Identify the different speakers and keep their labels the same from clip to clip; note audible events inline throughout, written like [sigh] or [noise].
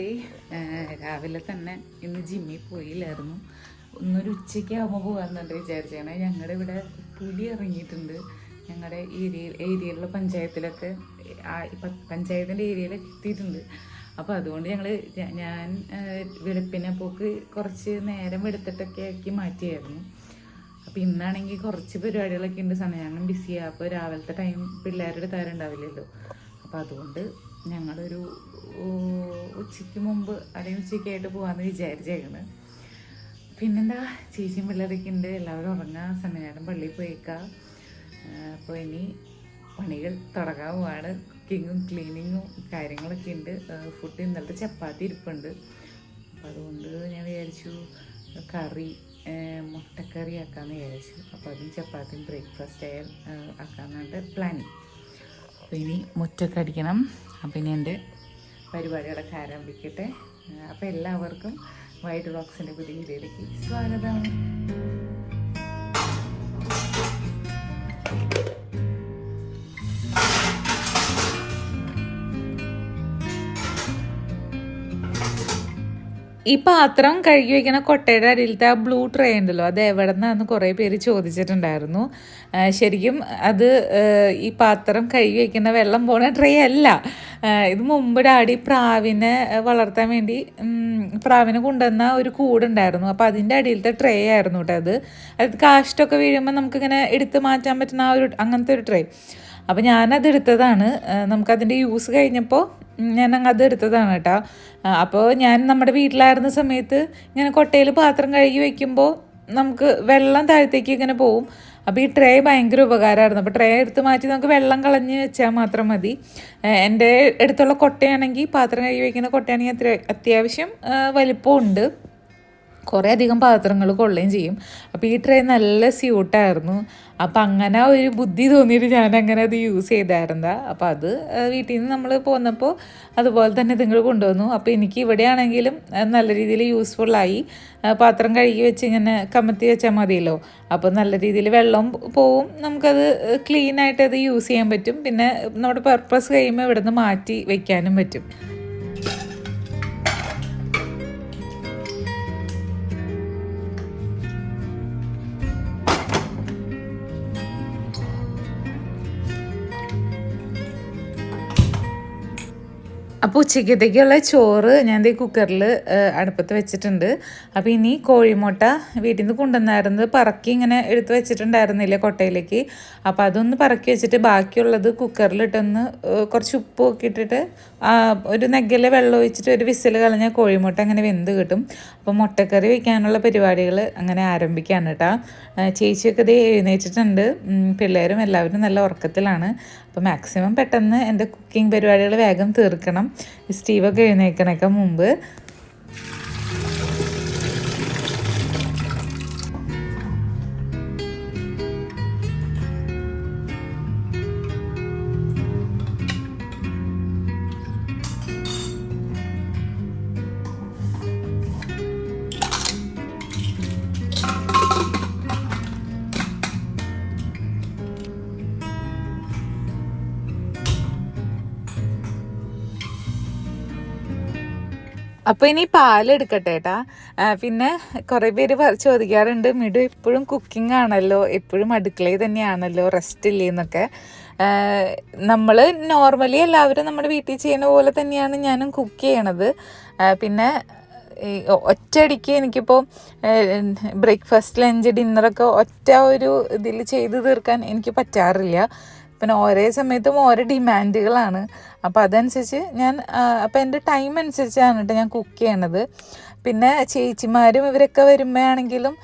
Speaker 1: ദേ രാവിലെ തന്നെ ഇന്ന് ജിമ്മിൽ പോയില്ലായിരുന്നു. ഒന്നൊരു ഉച്ചയ്ക്ക് ആകുമ്പോൾ പോകാമെന്നുണ്ട് വിചാരിച്ചാണ് ഞങ്ങളുടെ ഇവിടെ പുലി ഇറങ്ങിയിട്ടുണ്ട്. ഞങ്ങളുടെ ഏരിയയിൽ ഏരിയയിലുള്ള പഞ്ചായത്തിലൊക്കെ പഞ്ചായത്തിന്റെ ഏരിയയിലൊക്കെ എത്തിയിട്ടുണ്ട്. അപ്പോൾ അതുകൊണ്ട് ഞങ്ങൾ ഞാൻ വെളുപ്പിനെ പോക്ക് കുറച്ച് നേരം എടുത്തിട്ടൊക്കെ ആക്കി മാറ്റിയായിരുന്നു. അപ്പോൾ ഇന്നാണെങ്കിൽ കുറച്ച് പരിപാടികളൊക്കെ ഉണ്ട് സമയം ബിസിയാണ് അപ്പോൾ രാവിലത്തെ ടൈം പിള്ളേരുടെ തരുണ്ടാവില്ലല്ലോ അപ്പോൾ അതുകൊണ്ട് ഞങ്ങളൊരു ഉച്ചയ്ക്ക് മുമ്പ് അല്ലെങ്കിൽ ഉച്ചയ്ക്കായിട്ട് പോകാമെന്ന് വിചാരിച്ചേക്കണ്. പിന്നെന്താ? ചേച്ചിയും പിള്ളേരൊക്കെ ഉണ്ട്. എല്ലാവരും ഉറങ്ങാം. സമയം പള്ളിയിൽ പോയേക്കാം. അപ്പോൾ ഇനി പണികൾ തുടങ്ങാൻ പോവാണ്. കുക്കിങ്ങും ക്ലീനിങ്ങും കാര്യങ്ങളൊക്കെ ഉണ്ട്. ഫുഡ് ഇന്നലത്തെ ചപ്പാത്തി ഇരിപ്പുണ്ട്. അപ്പം അതുകൊണ്ട് ഞാൻ വിചാരിച്ചു കറി മുട്ടക്കറി ആക്കാമെന്ന് വിചാരിച്ചു. അപ്പോൾ അതും ചപ്പാത്തിയും ബ്രേക്ക്ഫാസ്റ്റ് ആയാൽ ആക്കാമെന്നാണ് പ്ലാനിങ് അപ്പോൾ ഇനി മുറ്റൊക്കെ അടിക്കണം. അപ്പം ഇനി എന്റെ പരിപാടികളൊക്കെ ആരംഭിക്കട്ടെ. അപ്പോൾ എല്ലാവർക്കും വൈറ്റ് ബോക്സിന്റെ പുതിയ വീഡിയോയിലേക്ക് സ്വാഗതം. ഈ പാത്രം കഴുകി വയ്ക്കുന്ന കൊട്ടയുടെ അടിയിലത്തെ ആ ബ്ലൂ ട്രേ ഉണ്ടല്ലോ അത് എവിടെ നിന്നാന്ന് കുറേ പേര് ചോദിച്ചിട്ടുണ്ടായിരുന്നു. ശരിക്കും അത് ഈ പാത്രം കഴുകി വെക്കുന്ന വെള്ളം പോണ ട്രേ അല്ല. ഇത് മുമ്പ് ഡാഡി പ്രാവിനെ വളർത്താൻ വേണ്ടി പ്രാവിനെ കൊണ്ടുവന്ന ഒരു കൂടുണ്ടായിരുന്നു. അപ്പോൾ അതിന്റെ അടിയിലത്തെ ട്രേ ആയിരുന്നു കേട്ടോ അത്. അത് കാഷ്ടൊക്കെ വീഴുമ്പോൾ നമുക്കിങ്ങനെ എടുത്ത് മാറ്റാൻ പറ്റുന്ന ആ ഒരു അങ്ങനത്തെ ഒരു ട്രേ. അപ്പോൾ ഞാനത് എടുത്തതാണ്. നമുക്കതിന്റെ യൂസ് കഴിഞ്ഞപ്പോൾ ഞാൻ അങ്ങ് അത് എടുത്തതാണ് കേട്ടോ. അപ്പോൾ ഞാൻ നമ്മുടെ വീട്ടിലായിരുന്ന സമയത്ത് ഇങ്ങനെ കൊട്ടയിൽ പാത്രം കഴുകി വയ്ക്കുമ്പോൾ നമുക്ക് വെള്ളം താഴത്തേക്ക് ഇങ്ങനെ പോവും. അപ്പോൾ ഈ ട്രേ ഭയങ്കര ഉപകാരമായിരുന്നു അപ്പോൾ ട്രേ എടുത്ത് മാറ്റി നമുക്ക് വെള്ളം കളഞ്ഞ് വെച്ചാൽ മാത്രം മതി. എന്റെ അടുത്തുള്ള കൊട്ടയാണെങ്കിൽ പാത്രം കഴുകി വയ്ക്കുന്ന കൊട്ടയാണെങ്കിൽ അത്ര അത്യാവശ്യം വലിപ്പമുണ്ട്. കുറേ അധികം പാത്രങ്ങൾ കൊള്ളുകയും ചെയ്യും. അപ്പോൾ ഈ ട്രേ നല്ല സ്യൂട്ടായിരുന്നു അപ്പം അങ്ങനെ ഒരു ബുദ്ധി തോന്നിയിട്ട് ഞാൻ അങ്ങനെ അത് യൂസ് ചെയ്തായിരുന്നു. അപ്പം അത് വീട്ടിൽ നിന്ന് നമ്മൾ പോന്നപ്പോൾ അതുപോലെ തന്നെ നിങ്ങൾ കൊണ്ടുവന്നു. അപ്പോൾ എനിക്ക് ഇവിടെയാണെങ്കിലും നല്ല രീതിയിൽ യൂസ്ഫുള്ളായി പാത്രം കഴുകി വെച്ച് ഇങ്ങനെ കമത്തി വെച്ചാൽ മതിയല്ലോ. അപ്പോൾ നല്ല രീതിയിൽ വെള്ളം പോവും. നമുക്കത് ക്ലീനായിട്ട് അത് യൂസ് ചെയ്യാൻ പറ്റും. പിന്നെ നമ്മുടെ പർപ്പസ് കഴിയുമ്പോൾ ഇവിടെ നിന്ന് മാറ്റി വെക്കാനും പറ്റും. അപ്പോൾ ഉച്ചക്കത്തേക്കുള്ള ചോറ് ഞാൻ ഈ കുക്കറിൽ അടുപ്പത്ത് വെച്ചിട്ടുണ്ട്. അപ്പോൾ ഇനി കോഴിമുട്ട വീട്ടിൽ നിന്ന് കൊണ്ടുവന്നായിരുന്നത് പറക്കി ഇങ്ങനെ എടുത്ത് വെച്ചിട്ടുണ്ടായിരുന്നില്ല കൊട്ടയിലേക്ക്. അപ്പോൾ അതൊന്ന് പറക്കി വെച്ചിട്ട് ബാക്കിയുള്ളത് കുക്കറിലിട്ടൊന്ന് കുറച്ച് ഉപ്പ് ഒക്കെ ഇട്ടിട്ട് ഒരു നെഗ്ഗിൽ വെള്ളം ഒഴിച്ചിട്ട് ഒരു വിസിൽ കളഞ്ഞ കോഴിമുട്ട അങ്ങനെ വെന്ത് കിട്ടും. അപ്പോൾ മുട്ടക്കറി വയ്ക്കാനുള്ള പരിപാടികൾ അങ്ങനെ ആരംഭിക്കുകയാണ് കേട്ടോ ചേച്ചിയൊക്കെ ഇത് എഴുന്നേറ്റിട്ടുണ്ട്. പിള്ളേരും എല്ലാവരും നല്ല ഉറക്കത്തിലാണ്. അപ്പോൾ മാക്സിമം പെട്ടെന്ന് എന്റെ കുക്കിംഗ് പരിപാടികൾ വേഗം തീർക്കണം. സ്റ്റീവൊക്കെ എഴുന്നേക്കണൊക്കെ മുമ്പ്. അപ്പൊ ഇനി പാലെടുക്കട്ടെ ഏട്ടാ. പിന്നെ കുറെ പേര് ചോദിക്കാറുണ്ട് മിഡു എപ്പോഴും കുക്കിംഗ് ആണല്ലോ? എപ്പോഴും അടുക്കളയിൽ തന്നെയാണല്ലോ? റെസ്റ്റ് ഇല്ലെന്നൊക്കെ നമ്മൾ നോർമലി എല്ലാവരും നമ്മുടെ വീട്ടിൽ ചെയ്യുന്ന പോലെ തന്നെയാണ് ഞാനും കുക്ക് ചെയ്യണത്. പിന്നെ ഒറ്റയടിക്ക് എനിക്കിപ്പോൾ ബ്രേക്ക്ഫാസ്റ്റ് ലഞ്ച് ഡിന്നറൊക്കെ ഒറ്റ ഒരു ഇതിൽ ചെയ്ത് തീർക്കാൻ എനിക്ക് പറ്റാറില്ല. പിന്നെ ഓരോ സമയത്തും ഓരോ ഡിമാൻഡുകളാണ്. അപ്പോൾ അതനുസരിച്ച് ഞാൻ അപ്പോൾ എന്റെ ടൈം അനുസരിച്ചാണ് കേട്ടോ ഞാൻ കുക്ക് ചെയ്യണത്. പിന്നെ ചേച്ചിമാരും ഇവരൊക്കെ വരുമ്പോഴാണെങ്കിലും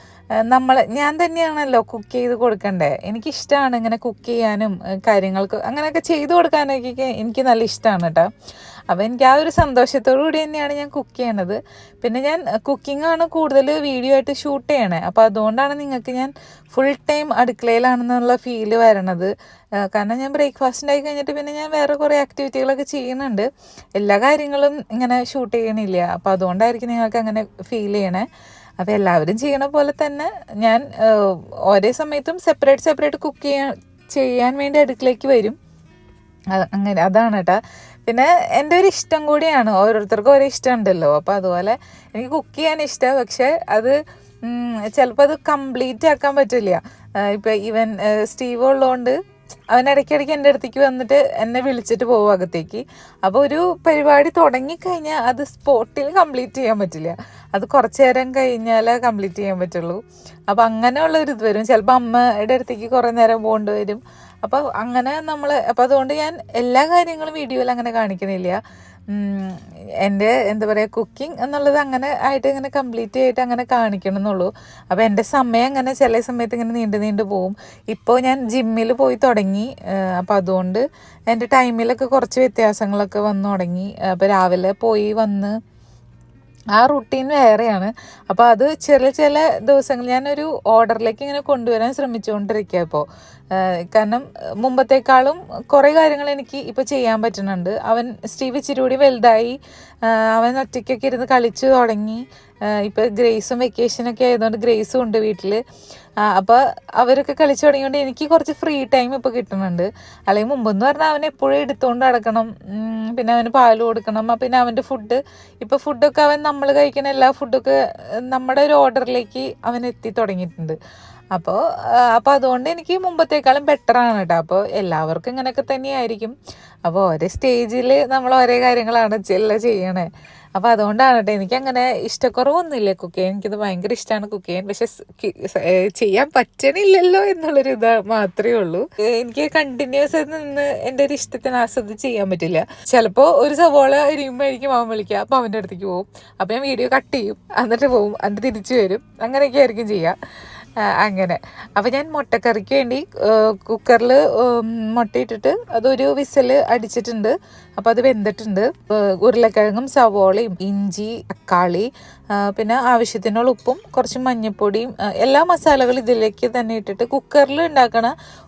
Speaker 1: നമ്മൾ ഞാൻ തന്നെയാണല്ലോ കുക്ക് ചെയ്ത് കൊടുക്കണ്ടേ. എനിക്കിഷ്ടമാണ് ഇങ്ങനെ കുക്ക് ചെയ്യാനും കാര്യങ്ങൾക്ക് അങ്ങനെയൊക്കെ ചെയ്ത് കൊടുക്കാനൊക്കെ എനിക്ക് നല്ല ഇഷ്ടമാണ് കേട്ടോ. അപ്പോൾ എനിക്ക് ആ ഒരു സന്തോഷത്തോടു കൂടി തന്നെയാണ് ഞാൻ കുക്ക് ചെയ്യണത്. പിന്നെ ഞാൻ കുക്കിംഗ് ആണ് കൂടുതൽ വീഡിയോ ആയിട്ട് ഷൂട്ട് ചെയ്യണേ. അപ്പോൾ അതുകൊണ്ടാണ് നിങ്ങൾക്ക് ഞാൻ ഫുൾ ടൈം അടുക്കളയിലാണെന്നുള്ള ഫീൽ വരണത്. കാരണം ഞാൻ ബ്രേക്ക്ഫാസ്റ്റ് ആയി കഴിഞ്ഞിട്ട് പിന്നെ ഞാൻ വേറെ കുറേ ആക്ടിവിറ്റികളൊക്കെ ചെയ്യുന്നുണ്ട്. എല്ലാ കാര്യങ്ങളും ഇങ്ങനെ ഷൂട്ട് ചെയ്യണില്ല. അപ്പോൾ അതുകൊണ്ടായിരിക്കും നിങ്ങൾക്ക് അങ്ങനെ ഫീൽ ചെയ്യണേ. അപ്പോൾ എല്ലാവരും ചെയ്യണ പോലെ തന്നെ ഞാൻ ഒരേ സമയത്തും സെപ്പറേറ്റ് സെപ്പറേറ്റ് കുക്ക് ചെയ്യാൻ ചെയ്യാൻ വേണ്ടി അടുക്കളയ്ക്ക് വരും. അങ്ങനെ അതാണ് കേട്ടോ പിന്നെ എന്റെ ഒരു ഇഷ്ടം കൂടിയാണ്. ഓരോരുത്തർക്കും ഓരോ ഇഷ്ടം ഉണ്ടല്ലോ അപ്പോൾ അതുപോലെ എനിക്ക് കുക്ക് ചെയ്യാൻ ഇഷ്ടമാണ് പക്ഷേ അത് ചിലപ്പോൾ അത് കംപ്ലീറ്റ് ആക്കാൻ പറ്റില്ല. ഇപ്പം ഈവൻ സ്റ്റീവ് ഉള്ളതുകൊണ്ട് അവൻ ഇടയ്ക്കിടയ്ക്ക് എന്റെ അടുത്തേക്ക് വന്നിട്ട് എന്നെ വിളിച്ചിട്ട് പോകും അകത്തേക്ക്. അപ്പോൾ ഒരു പരിപാടി തുടങ്ങിക്കഴിഞ്ഞാൽ അത് സ്പോട്ടിൽ കംപ്ലീറ്റ് ചെയ്യാൻ പറ്റില്ല. അത് കുറച്ച് നേരം കഴിഞ്ഞാലേ കംപ്ലീറ്റ് ചെയ്യാൻ പറ്റുള്ളൂ. അപ്പോൾ അങ്ങനെയുള്ള ഒരു ഇത് വരും. ചിലപ്പോൾ അമ്മയുടെ അടുത്തേക്ക് കുറേ നേരം പോകേണ്ടി വരും. അപ്പോൾ അങ്ങനെ നമ്മൾ അപ്പോൾ അതുകൊണ്ട് ഞാൻ എല്ലാ കാര്യങ്ങളും വീഡിയോയിൽ അങ്ങനെ കാണിക്കണില്ല. എന്റെ എന്താ പറയുക കുക്കിംഗ് എന്നുള്ളത് അങ്ങനെ ആയിട്ട് ഇങ്ങനെ കംപ്ലീറ്റ് ആയിട്ട് അങ്ങനെ കാണിക്കണം എന്നുള്ളൂ അപ്പോൾ എന്റെ സമയം അങ്ങനെ ചില സമയത്ത് ഇങ്ങനെ നീണ്ടു നീണ്ടു പോവും. ഇപ്പോൾ ഞാൻ ജിമ്മിൽ പോയി തുടങ്ങി അപ്പോൾ അതുകൊണ്ട് എന്റെ ടൈമിലൊക്കെ കുറച്ച് വ്യത്യാസങ്ങളൊക്കെ വന്നു തുടങ്ങി. അപ്പോൾ രാവിലെ പോയി വന്ന് ആ റുട്ടീൻ വേറെയാണ്. അപ്പോൾ അത് ചെറിയ ചില ദിവസങ്ങൾ ഞാനൊരു ഓർഡറിലേക്ക് ഇങ്ങനെ കൊണ്ടുവരാൻ ശ്രമിച്ചുകൊണ്ടിരിക്കുക ഇപ്പോൾ കാരണം മുമ്പത്തേക്കാളും കുറേ കാര്യങ്ങൾ എനിക്ക് ഇപ്പോൾ ചെയ്യാൻ പറ്റുന്നുണ്ട്. അവൻ സ്റ്റീവ് ഇച്ചിരി കൂടി വലുതായി. അവൻ ഒറ്റയ്ക്കൊക്കെ ഇരുന്ന് കളിച്ചു തുടങ്ങി. ഇപ്പോൾ ഗ്രേസും വെക്കേഷനൊക്കെ ആയതുകൊണ്ട് ഗ്രേസും ഉണ്ട് വീട്ടിൽ അപ്പോൾ അവരൊക്കെ കളിച്ചു തുടങ്ങിയോണ്ട് എനിക്ക് കുറച്ച് ഫ്രീ ടൈം ഇപ്പോൾ കിട്ടുന്നുണ്ട്. അല്ലെങ്കിൽ മുമ്പെന്ന് പറഞ്ഞാൽ അവനെ എപ്പോഴും എടുത്തുകൊണ്ട് നടക്കണം. പിന്നെ അവന് പാൽ കൊടുക്കണം. പിന്നെ അവന്റെ ഫുഡ് ഇപ്പോൾ ഫുഡൊക്കെ അവൻ നമ്മൾ കഴിക്കുന്ന എല്ലാ ഫുഡൊക്കെ നമ്മുടെ ഒരു ഓർഡറിലേക്ക് അവൻ എത്തി തുടങ്ങിയിട്ടുണ്ട്. അപ്പോൾ അപ്പോൾ അതുകൊണ്ട് എനിക്ക് മുമ്പത്തേക്കാളും ബെറ്ററാണ് കേട്ടോ അപ്പോൾ എല്ലാവർക്കും ഇങ്ങനെയൊക്കെ തന്നെയായിരിക്കും. അപ്പോൾ ഓരോ സ്റ്റേജിൽ നമ്മൾ ഓരോ കാര്യങ്ങളാണ് എല്ലാം ചെയ്യണേ. അപ്പോൾ അതുകൊണ്ടാണ് കേട്ടോ എനിക്കങ്ങനെ ഇഷ്ടക്കുറവൊന്നുമില്ല കുക്ക് ചെയ്യാൻ. എനിക്കിത് ഭയങ്കര ഇഷ്ടമാണ് കുക്ക് ചെയ്യാൻ. പക്ഷെ ചെയ്യാൻ പറ്റണില്ലല്ലോ എന്നുള്ളൊരു ഇത് മാത്രമേ ഉള്ളൂ. എനിക്ക് കണ്ടിന്യൂസ് നിന്ന് എന്റെ ഒരു ഇഷ്ടത്തിന് ആസ്വദിച്ച് ചെയ്യാൻ പറ്റില്ല. ചിലപ്പോൾ ഒരു സവോള അരിയുമ്പോഴായിരിക്കും അവൻ വിളിക്കുക അപ്പോൾ അവന്റെ അടുത്തേക്ക് പോകും അപ്പോൾ ഞാൻ വീഡിയോ കട്ട് ചെയ്യും. എന്നിട്ട് പോകും എന്നിട്ട് തിരിച്ചു വരും. അങ്ങനെയൊക്കെ ആയിരിക്കും ചെയ്യുക അങ്ങനെ. അപ്പോൾ ഞാൻ മുട്ടക്കറിക്ക് വേണ്ടി കുക്കറിൽ മുട്ടയിട്ടിട്ട് അതൊരു വിസൽ അടിച്ചിട്ടുണ്ട്. അപ്പോൾ അത് വെന്തിട്ടുണ്ട്. ഉരുളക്കിഴങ്ങും സവോളയും ഇഞ്ചി തക്കാളി പിന്നെ ആവശ്യത്തിനുള്ള ഉപ്പും കുറച്ച് മഞ്ഞൾപ്പൊടിയും എല്ലാ മസാലകളും ഇതിലേക്ക് തന്നെ ഇട്ടിട്ട് കുക്കറിൽ ഉണ്ടാക്കണ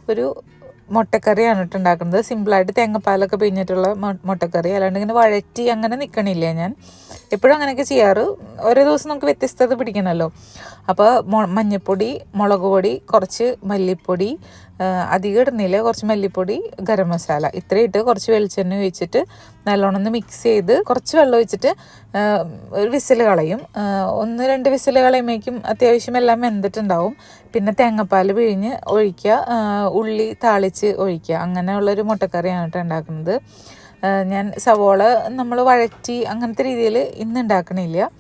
Speaker 1: ഒരു മുട്ടക്കറിയാണ് കേട്ടോ ഉണ്ടാക്കുന്നത് സിമ്പിളായിട്ട് തേങ്ങപ്പാലൊക്കെ പിഴിഞ്ഞിട്ടുള്ള മുട്ടക്കറി. അല്ലാണ്ട് ഇങ്ങനെ വഴറ്റി അങ്ങനെ നിൽക്കണില്ല ഞാൻ? എപ്പോഴും അങ്ങനെയൊക്കെ ചെയ്യാറ്. ഓരോ ദിവസം നമുക്ക് വ്യത്യസ്തത പിടിക്കണമല്ലോ അപ്പോൾ മഞ്ഞൾപ്പൊടി മുളക് പൊടി കുറച്ച് മല്ലിപ്പൊടി അധികം ഇടുന്നില്ല. കുറച്ച് മല്ലിപ്പൊടി ഗരം മസാല. ഇത്രയും ഇട്ട് കുറച്ച് വെളിച്ചെണ്ണ ഒഴിച്ചിട്ട് നല്ലോണം ഒന്ന് മിക്സ് ചെയ്ത് കുറച്ച് വെള്ളം ഒഴിച്ചിട്ട് ഒരു വിസിൽ കളയും. ഒന്ന് രണ്ട് വിസിൽ കളയുമ്പോഴേക്കും അത്യാവശ്യം എല്ലാം വെന്തിട്ടുണ്ടാവും. പിന്നെ തേങ്ങാപ്പാൽ പിഴിഞ്ഞ് ഒഴിക്കുക. ഉള്ളി താളിച്ച് ഒഴിക്കുക. അങ്ങനെയുള്ളൊരു മുട്ടക്കറിയാണ് കേട്ടോ ഉണ്ടാക്കുന്നത്. ഞാൻ സവോള നമ്മൾ വഴറ്റി അങ്ങനത്തെ രീതിയിൽ ഇന്ന് ഉണ്ടാക്കണില്ല.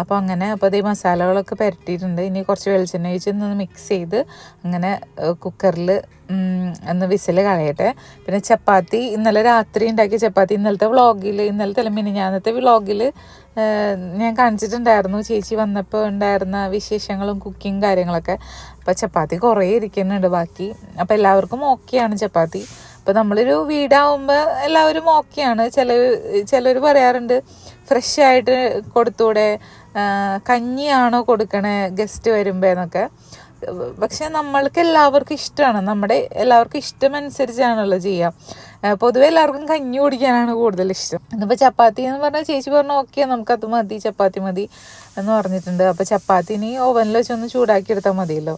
Speaker 1: അപ്പോൾ അങ്ങനെ അപ്പോൾ ഈ മസാലകളൊക്കെ പുരട്ടിയിട്ടുണ്ട്. ഇനി കുറച്ച് വെളിച്ചെണ്ണ ഒഴിച്ച് ഒന്ന് മിക്സ് ചെയ്ത് അങ്ങനെ കുക്കറിൽ ഒന്ന് വിസിൽ കളയട്ടെ. പിന്നെ ചപ്പാത്തി ഇന്നലെ രാത്രി ഉണ്ടാക്കിയ ചപ്പാത്തി ഇന്നലത്തെ വ്ളോഗിൽ ഇന്നലത്തെ അല്ല മിനിഞ്ഞാന്നത്തെ വ്ളോഗിൽ ഞാൻ കാണിച്ചിട്ടുണ്ടായിരുന്നു. ചേച്ചി വന്നപ്പോൾ ഉണ്ടായിരുന്ന വിശേഷങ്ങളും കുക്കിങ് കാര്യങ്ങളൊക്കെ. അപ്പോൾ ചപ്പാത്തി കുറേ ഇരിക്കുന്നുണ്ട് ബാക്കി. അപ്പോൾ എല്ലാവർക്കും ഓക്കെയാണ് ചപ്പാത്തി. അപ്പോൾ നമ്മളൊരു വീടാവുമ്പോൾ എല്ലാവരും ഓക്കെയാണ്. ചില ചിലർ പറയാറുണ്ട് ഫ്രഷ് ആയിട്ട് കൊടുത്തൂടെ? കഞ്ഞിയാണോ കൊടുക്കണേ ഗസ്റ്റ് വരുമ്പോൾ എന്നൊക്കെ പക്ഷെ നമ്മൾക്ക് എല്ലാവർക്കും ഇഷ്ടമാണ് നമ്മുടെ എല്ലാവർക്കും ഇഷ്ടമനുസരിച്ചാണല്ലോ ചെയ്യുക പൊതുവെ എല്ലാവർക്കും കഞ്ഞി കുടിക്കാനാണ് കൂടുതൽ ഇഷ്ടം. എന്നിപ്പോൾ ചപ്പാത്തി എന്ന് പറഞ്ഞാൽ ചേച്ചി പറഞ്ഞു ഓക്കെ നമുക്കത് മതി ചപ്പാത്തി മതി എന്ന് പറഞ്ഞിട്ടുണ്ട്. അപ്പോൾ ചപ്പാത്തി ഇനി ഓവനിൽ വെച്ചൊന്ന് ചൂടാക്കി എടുത്താൽ മതിയല്ലോ.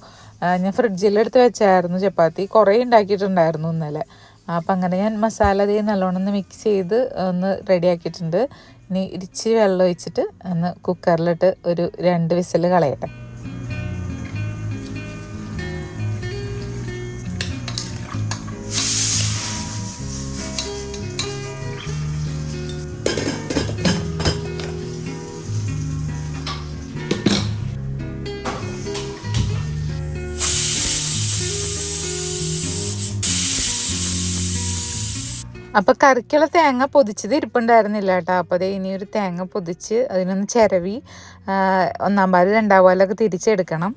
Speaker 1: ഞാൻ ഫ്രിഡ്ജിലെടുത്ത് വെച്ചായിരുന്നു ചപ്പാത്തി. കുറേ ഉണ്ടാക്കിയിട്ടുണ്ടായിരുന്നു ഇന്നലെ. അപ്പം അങ്ങനെ ഞാൻ മസാല തീ നല്ലോണം ഒന്ന് മിക്സ് ചെയ്ത് ഒന്ന് റെഡിയാക്കിയിട്ടുണ്ട് ഇനി ഇരിച്ചിരി വെള്ളം ഒഴിച്ചിട്ട് ഒന്ന് കുക്കറിലിട്ട് ഒരു രണ്ട് വിസിൽ കളയട്ടെ. അപ്പോൾ കറിക്കുള്ള തേങ്ങ പൊതിച്ചത് ഇരിപ്പുണ്ടായിരുന്നില്ല കേട്ടോ. അപ്പോൾ അതേ ഇനി ഒരു തേങ്ങ പൊതിച്ച് അതിനൊന്ന് ചിരവി ഒന്നാം പാൽ രണ്ടാം പാലൊക്കെ തിരിച്ചെടുക്കണം.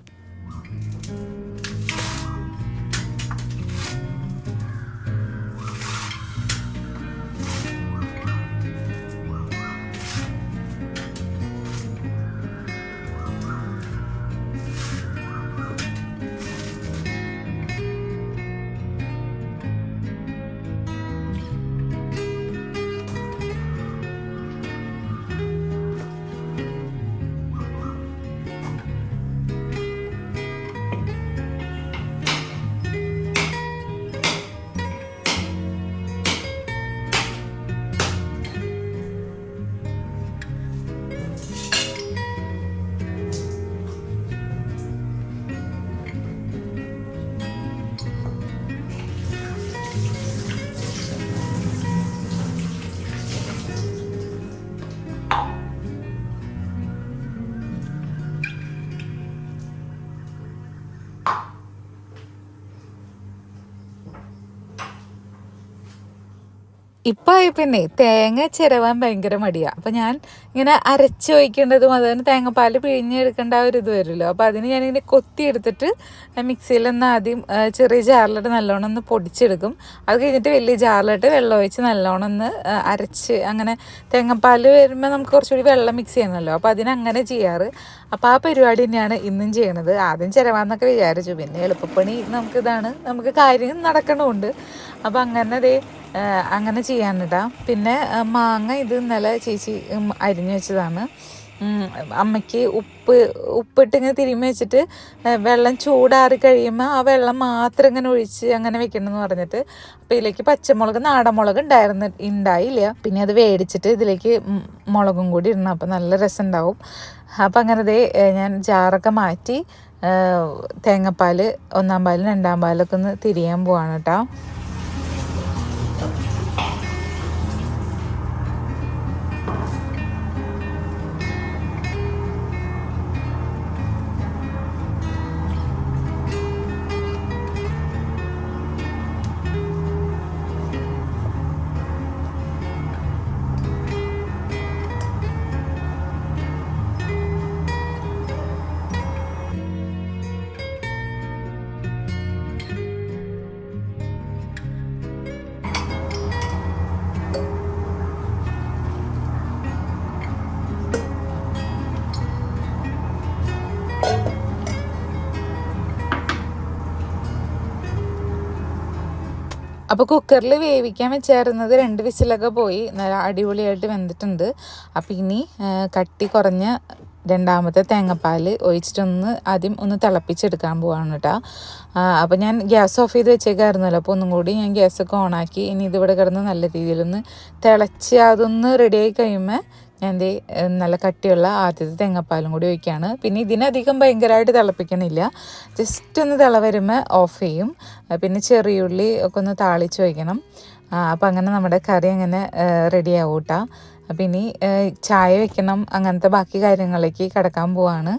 Speaker 1: ഇപ്പം പിന്നെ തേങ്ങ ചിരവാൻ ഭയങ്കര മടിയാ. അപ്പം ഞാൻ ഇങ്ങനെ അരച്ച് വയ്ക്കേണ്ടതും അതുപോലെ തേങ്ങാപ്പാൽ പിഴിഞ്ഞെടുക്കേണ്ട ഒരു ഇത് വരുമല്ലോ അപ്പോൾ അതിന് ഞാനിങ്ങനെ കൊത്തി എടുത്തിട്ട് മിക്സിയിൽ ഒന്ന് ആദ്യം ചെറിയ ജാറിലിട്ട് നല്ലോണം ഒന്ന് പൊടിച്ചെടുക്കും. അത് കഴിഞ്ഞിട്ട് വലിയ ജാറിലിട്ട് വെള്ളം ഒഴിച്ച് നല്ലോണം ഒന്ന് അരച്ച് അങ്ങനെ തേങ്ങാപ്പാൽ വരുമ്പോൾ നമുക്ക് കുറച്ചുകൂടി വെള്ളം മിക്സ് ചെയ്യണമല്ലോ അപ്പോൾ അതിനങ്ങനെ ചെയ്യാറ്. അപ്പോൾ ആ പരിപാടി തന്നെയാണ് ഇന്നും ചെയ്യണത്. ആദ്യം ചിലവാന്നൊക്കെ വിചാരിച്ചു. പിന്നെ എളുപ്പപ്പണി നമുക്കിതാണ്. നമുക്ക് കാര്യം നടക്കണമുണ്ട് അപ്പോൾ അങ്ങനെ അതേ അങ്ങനെ ചെയ്യാനിട്ടാ. പിന്നെ മാങ്ങ ഇത് ഇന്നലെ ചേച്ചി അരിഞ്ഞു വെച്ചതാണ്. അമ്മയ്ക്ക് ഉപ്പ് ഉപ്പിട്ട് ഇങ്ങനെ തിരുമ്മി വെച്ചിട്ട് വെള്ളം ചൂടാറി കഴിയുമ്പോൾ ആ വെള്ളം മാത്രം ഇങ്ങനെ ഒഴിച്ച് അങ്ങനെ വെക്കണമെന്ന് പറഞ്ഞിട്ട് അപ്പോൾ ഇതിലേക്ക് പച്ചമുളക് നാടൻ മുളക് ഉണ്ടായിരുന്നു ഉണ്ടായില്ല. പിന്നെ അത് വേടിച്ചിട്ട് ഇതിലേക്ക് മുളകും കൂടി ഇടണം. അപ്പോൾ നല്ല രസം ഉണ്ടാവും അപ്പം അങ്ങനെ ഞാൻ ജാറൊക്കെ മാറ്റി തേങ്ങാപ്പാൽ ഒന്നാം പാലും രണ്ടാം പാലൊക്കെ ഒന്ന് തിരിയാൻ പോവാണ് കേട്ടോ. അപ്പോൾ കുക്കറിൽ വേവിക്കാൻ വെച്ചായിരുന്നത് രണ്ട് വിസിലൊക്കെ പോയി. നല്ല അടിപൊളിയായിട്ട് വെന്തിട്ടുണ്ട്. അപ്പോൾ ഇനി കട്ടി കുറഞ്ഞ രണ്ടാമത്തെ തേങ്ങാപ്പാൽ ഒഴിച്ചിട്ടൊന്ന് ആദ്യം ഒന്ന് തിളപ്പിച്ചെടുക്കാൻ പോവാണ് കേട്ടോ. അപ്പോൾ ഞാൻ ഗ്യാസ് ഓഫ് ചെയ്ത് വെച്ചേക്കായിരുന്നല്ലോ. അപ്പോൾ ഒന്നും കൂടി ഞാൻ ഗ്യാസൊക്കെ ഓണാക്കി ഇനി ഇതിവിടെ കിടന്ന് നല്ല രീതിയിലൊന്ന് തിളച്ച് അതൊന്ന് റെഡിയായി കഴിയുമ്പോൾ ഏഹ്, നല്ല കട്ടിയുള്ള ആദ്യത്തെ തേങ്ങാപ്പാലും കൂടി ഒഴിക്കുകയാണ് പിന്നെ ഇതിനധികം ഭയങ്കരമായിട്ട് തിളപ്പിക്കണില്ല. ജസ്റ്റ് ഒന്ന് തിള വരുമ്പോൾ ഓഫ് ചെയ്യും. പിന്നെ ചെറിയുള്ളി ഒക്കെ ഒന്ന് താളിച്ച് വയ്ക്കണം അപ്പോൾ അങ്ങനെ നമ്മുടെ കറി അങ്ങനെ റെഡി ആവൂട്ടാ. അപ്പം ഇനി ചായ വെക്കണം അങ്ങനത്തെ ബാക്കി കാര്യങ്ങളിലേക്ക് കിടക്കാൻ പോവാണ്.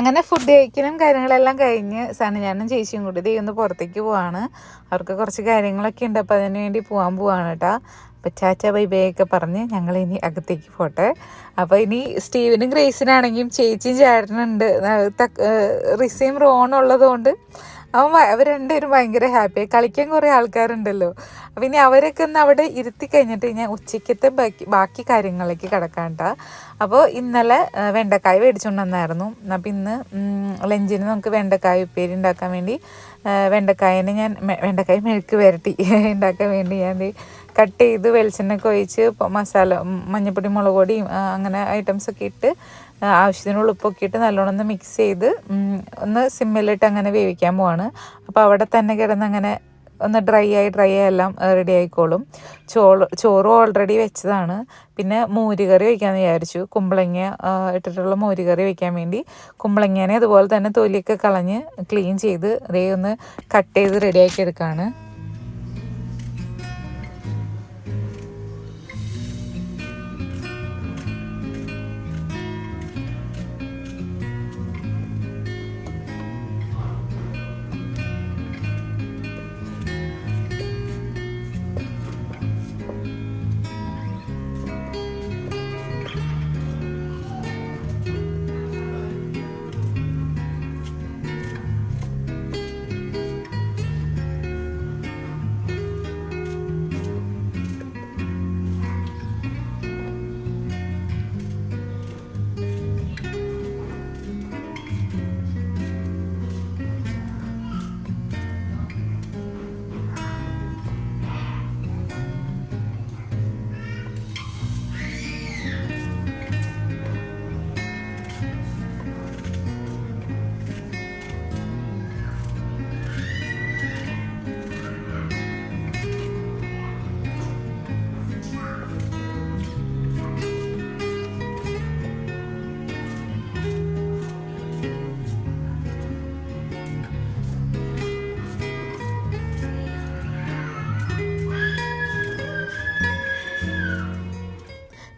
Speaker 1: അങ്ങനെ ഫുഡ് കഴിക്കലും കാര്യങ്ങളെല്ലാം കഴിഞ്ഞ് സനഞ്ഞാനും ചേച്ചിയും കൂടി ദൈവം ഒന്ന് പുറത്തേക്ക് പോവാണ്. അവർക്ക് കുറച്ച് കാര്യങ്ങളൊക്കെ ഉണ്ട്. അപ്പോൾ അതിന് വേണ്ടി പോകാൻ പോവാണ് കേട്ടോ അപ്പോൾ ചാച്ച ബൈ പറഞ്ഞ് ഞങ്ങൾ ഇനി അകത്തേക്ക് പോട്ടെ. അപ്പോൾ ഇനി സ്റ്റീവനും ഗ്രേസിനാണെങ്കിലും ചേച്ചിയും ചേട്ടനുണ്ട്. റിസീം റോൺ ഉള്ളതുകൊണ്ട് അവൻ അവർ രണ്ടുപേരും ഭയങ്കര ഹാപ്പി കളിക്കാൻ കുറേ ആൾക്കാരുണ്ടല്ലോ. പിന്നെ അവരൊക്കെ ഒന്ന് അവിടെ ഇരുത്തി കഴിഞ്ഞിട്ട് ഞാൻ ഉച്ചയ്ക്കത്തെ ബാക്കി ബാക്കി കാര്യങ്ങളിലേക്ക് കിടക്കാണ്ട. അപ്പോൾ ഇന്നലെ വെണ്ടക്കായ മേടിച്ചുകൊണ്ട് വന്നായിരുന്നു അപ്പം ഇന്ന് ലഞ്ചിന് നമുക്ക് വെണ്ടക്കായ ഉപ്പേരി ഉണ്ടാക്കാൻ വേണ്ടി വെണ്ടക്കായനെ ഞാൻ വെണ്ടക്കായ മെഴുക്ക് വരട്ടി [laughs] ഉണ്ടാക്കാൻ വേണ്ടി ഞാൻ കട്ട് ചെയ്ത് വെളിച്ചെണ്ണയൊക്കെ ഒഴിച്ച് മസാല മഞ്ഞപ്പൊടി മുളക് പൊടിയും അങ്ങനെ ഐറ്റംസൊക്കെ ഇട്ട് ആവശ്യത്തിനുള്ള ഉപ്പൊക്കെ ഇട്ട് നല്ലോണം ഒന്ന് മിക്സ് ചെയ്ത് ഒന്ന് സിമ്മിലിട്ട് അങ്ങനെ വേവിക്കാൻ പോവാണ്. അപ്പോൾ അവിടെ തന്നെ കിടന്ന് അങ്ങനെ ഒന്ന് ഡ്രൈ ആയി ഡ്രൈ ആയി എല്ലാം റെഡി ആയിക്കോളും. ചോറ് ചോറ് ഓൾറെഡി വെച്ചതാണ്. പിന്നെ മോരുകറി വയ്ക്കാമെന്ന് വിചാരിച്ചു. കുമ്പളങ്ങ ഇട്ടിട്ടുള്ള മോരുകറി വയ്ക്കാൻ വേണ്ടി. കുമ്പളങ്ങേനെ അതുപോലെ തന്നെ തൊലിയൊക്കെ കളഞ്ഞ് ക്ലീൻ ചെയ്ത് അതേ ഒന്ന് കട്ട് ചെയ്ത് റെഡിയാക്കി എടുക്കുകയാണ്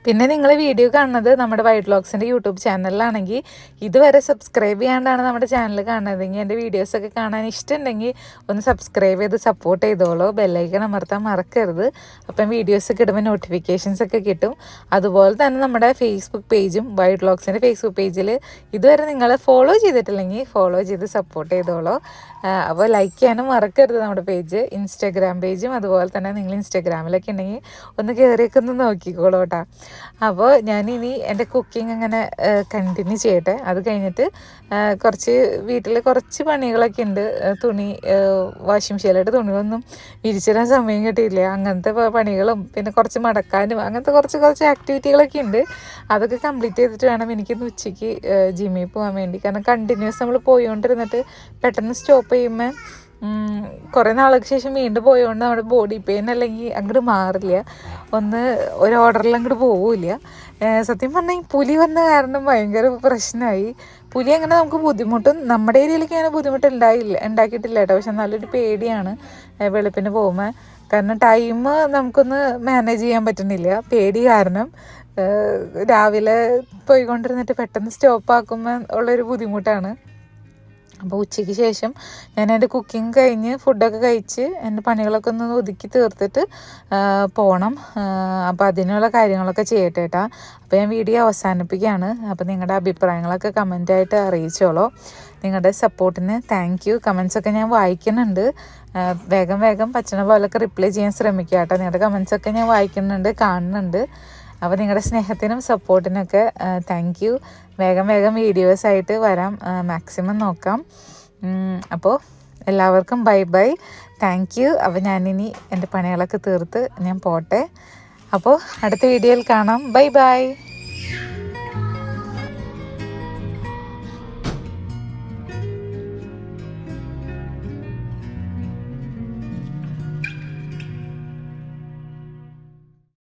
Speaker 1: പിന്നെ നിങ്ങൾ വീഡിയോ കാണുന്നത് നമ്മുടെ വൈഡ് വ്ളോഗ്സിന്റെ യൂട്യൂബ് ചാനലിലാണെങ്കിൽ ഇതുവരെ സബ്സ്ക്രൈബ് ചെയ്യാണ്ടാണ് നമ്മുടെ ചാനൽ കാണുന്നതെങ്കിൽ എന്റെ വീഡിയോസൊക്കെ കാണാൻ ഇഷ്ടമുണ്ടെങ്കിൽ ഒന്ന് സബ്സ്ക്രൈബ് ചെയ്ത് സപ്പോർട്ട് ചെയ്തോളൂ. ബെല്ലൈക്കൺ അമർത്താൻ മറക്കരുത്. അപ്പം വീഡിയോസൊക്കെ ഇടുമ്പോൾ നോട്ടിഫിക്കേഷൻസ് ഒക്കെ കിട്ടും. അതുപോലെ തന്നെ നമ്മുടെ ഫേസ്ബുക്ക് പേജും വൈഡ് വ്ളോഗ്സിന്റെ ഫേസ്ബുക്ക് പേജിൽ ഇതുവരെ നിങ്ങൾ ഫോളോ ചെയ്തിട്ടില്ലെങ്കിൽ ഫോളോ ചെയ്ത് സപ്പോർട്ട് ചെയ്തോളൂ. അപ്പോൾ ലൈക്ക് ചെയ്യാനും മറക്കരുത് നമ്മുടെ പേജ് ഇൻസ്റ്റാഗ്രാം പേജും അതുപോലെ തന്നെ നിങ്ങൾ ഇൻസ്റ്റാഗ്രാമിലൊക്കെ ഉണ്ടെങ്കിൽ ഒന്ന് കയറിയൊക്കെ ഒന്ന് നോക്കിക്കോളൂ കേട്ടോ. അപ്പോൾ ഞാനിനി എന്റെ കുക്കിംഗ് അങ്ങനെ കണ്ടിന്യൂ ചെയ്യട്ടെ. അത് കഴിഞ്ഞിട്ട് കുറച്ച് വീട്ടിൽ കുറച്ച് പണികളൊക്കെ ഉണ്ട്. തുണി വാഷിംഗ് മെഷീനിലായിട്ട് തുണിയൊന്നും വിരിച്ചിടാൻ സമയം കിട്ടിയില്ല. അങ്ങനത്തെ പണികളും പിന്നെ കുറച്ച് മടക്കാനും അങ്ങനത്തെ കുറച്ച് കുറച്ച് ആക്ടിവിറ്റികളൊക്കെ ഉണ്ട്. അതൊക്കെ കംപ്ലീറ്റ് ചെയ്തിട്ട് വേണം എനിക്കിന്ന് ഉച്ചയ്ക്ക് ജിമ്മിൽ പോകാൻ വേണ്ടി. കാരണം കണ്ടിന്യൂസ് നമ്മൾ പോയിക്കൊണ്ടിരുന്നിട്ട് പെട്ടെന്ന് സ്റ്റോപ്പ് ചെയ്യുമ്പോൾ കുറേ നാൾക്ക് ശേഷം വീണ്ടും പോയതുകൊണ്ട് നമ്മുടെ ബോഡി പെയിൻ അല്ലെങ്കിൽ അങ്ങോട്ട് മാറില്ല. ഒന്ന് ഒരു ഓർഡറിൽ അങ്ങോട്ട് പോവില്ല. സത്യം പറഞ്ഞാൽ ഈ പുലി വന്ന കാരണം ഭയങ്കര പ്രശ്നമായി പുലി അങ്ങനെ നമുക്ക് ബുദ്ധിമുട്ടും നമ്മുടെ ഏരിയയിലേക്ക് അങ്ങനെ ബുദ്ധിമുട്ട് ഉണ്ടായില്ല ഉണ്ടാക്കിയിട്ടില്ല കേട്ടോ. പക്ഷെ നല്ലൊരു പേടിയാണ് വെളുപ്പിന് പോകുമ്പോൾ കാരണം ടൈം നമുക്കൊന്ന് മാനേജ് ചെയ്യാൻ പറ്റുന്നില്ല. പേടി കാരണം രാവിലെ പോയിക്കൊണ്ടിരുന്നിട്ട് പെട്ടെന്ന് സ്റ്റോപ്പ് ആക്കുമ്പോൾ ഉള്ളൊരു ബുദ്ധിമുട്ടാണ്. അപ്പോൾ ഉച്ചയ്ക്ക് ശേഷം ഞാൻ എന്റെ കുക്കിംഗ് കഴിഞ്ഞ് ഫുഡൊക്കെ കഴിച്ച് എന്റെ പണികളൊക്കെ ഒന്ന് ഒതുക്കി തീർത്തിട്ട് പോകണം അപ്പോൾ അതിനുള്ള കാര്യങ്ങളൊക്കെ ചെയ്യട്ടെ കേട്ടാ അപ്പോൾ ഞാൻ വീഡിയോ അവസാനിപ്പിക്കുകയാണ്. അപ്പോൾ നിങ്ങളുടെ അഭിപ്രായങ്ങളൊക്കെ കമന്റായിട്ട് അറിയിച്ചോളൂ. നിങ്ങളുടെ സപ്പോർട്ടിന് താങ്ക് യു കമൻസൊക്കെ ഞാൻ വായിക്കുന്നുണ്ട്. വേഗം വേഗം പച്ചനെ പോലൊക്കെ റിപ്ലൈ ചെയ്യാൻ ശ്രമിക്കുക കേട്ടോ നിങ്ങളുടെ കമൻസൊക്കെ ഞാൻ വായിക്കുന്നുണ്ട് കാണുന്നുണ്ട്. അപ്പോൾ നിങ്ങളുടെ സ്നേഹത്തിനും സപ്പോർട്ടിനൊക്കെ താങ്ക് യു വേഗം വേഗം വീഡിയോസ് ആയിട്ട് വരാം. മാക്സിമം നോക്കാം. അപ്പോൾ എല്ലാവർക്കും ബൈ ബൈ താങ്ക് യു അപ്പോൾ ഞാനിനി എന്റെ പണികളൊക്കെ തീർത്ത് ഞാൻ പോട്ടെ. അപ്പോൾ അടുത്ത വീഡിയോയിൽ കാണാം. Bye bye